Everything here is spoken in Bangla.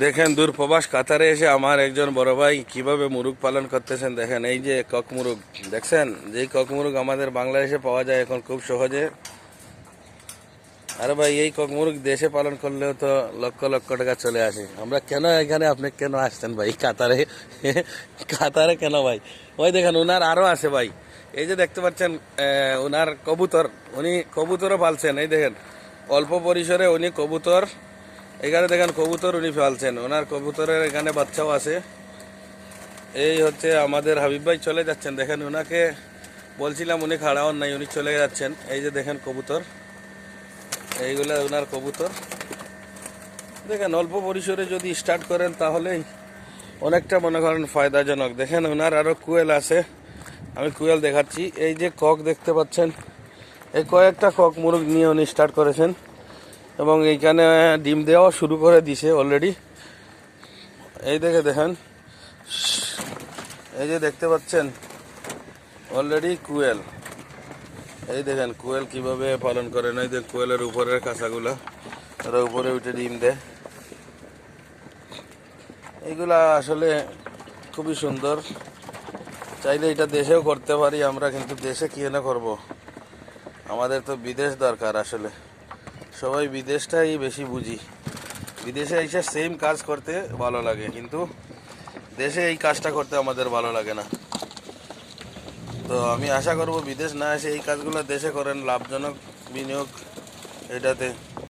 দেখেন দূর প্রবাস কাতারে এসে আমার একজন বড় ভাই কীভাবে মুরুগ পালন করতেছেন দেখেন, এই যে কক মুরগ, দেখছেন? যেই কক মুরগ আমাদের বাংলাদেশে পাওয়া যায় এখন খুব সহজে। আরে ভাই, এই কক মুরগ দেশে পালন করলেও তো লক্ষ লক্ষ টাকা চলে আসে। আমরা কেন এখানে, আপনি কেন আসছেন ভাই? কাতারে? কাতারে কেন ভাই? ওই দেখেন ওনার আরও আছে ভাই। এই যে দেখতে পাচ্ছেন ওনার কবুতর, উনি কবুতরও পালছেন, এই দেখেন। অল্প পরিসরে উনি কবুতর এখানে দেখেন কবুতর উনি পালছেন ওনার কবুতরের এখানে বাচ্চাও আছে। এই হচ্ছে আমাদের হাবিব ভাই চলে যাচ্ছেন। দেখেন ওনাকে বলছিলাম উনি খাড়া হন নাই, উনি চলে যাচ্ছেন। এই যে দেখেন কবুতর। এইগুলা ওনার কবুতর। দেখেন অল্প পরিসরে যদি স্টার্ট করেন তাহলেই অনেকটা মনে করেন ফায়দাজনক। দেখেন ওনার আরও কুয়েল আছে। আমি কুয়েল দেখাচ্ছি। এই যে কক দেখতে পাচ্ছেন, এই কয়েকটা কক মুরগ নিয়ে উনি স্টার্ট করেছেন। এবং এইখানে ডিম দেওয়া শুরু করে দিছে অলরেডি এই দেখে দেখেন। এই যে দেখতে পাচ্ছেন অলরেডি কুয়েল। এই দেখেন কোয়েল কীভাবে পালন করেন এই দেখ কোয়েলের উপরের কাঁচাগুলা, ওরা উপরে উঠে ডিম দেয়। এইগুলা আসলে খুবই সুন্দর। চাইলে এটা দেশেও করতে পারি আমরা, কিন্তু দেশে কি না করব? আমাদের তো বিদেশ দরকার আসলে। সবাই বিদেশটাই বেশি বুঝি। বিদেশে এসে সেম কাজ করতে ভালো লাগে, কিন্তু দেশে এই কাজটা করতে আমাদের ভালো লাগে না। তো আমি আশা করব বিদেশ না এসে এই কাজগুলো দেশে করেন, লাভজনক বিনিয়োগ এটাতে।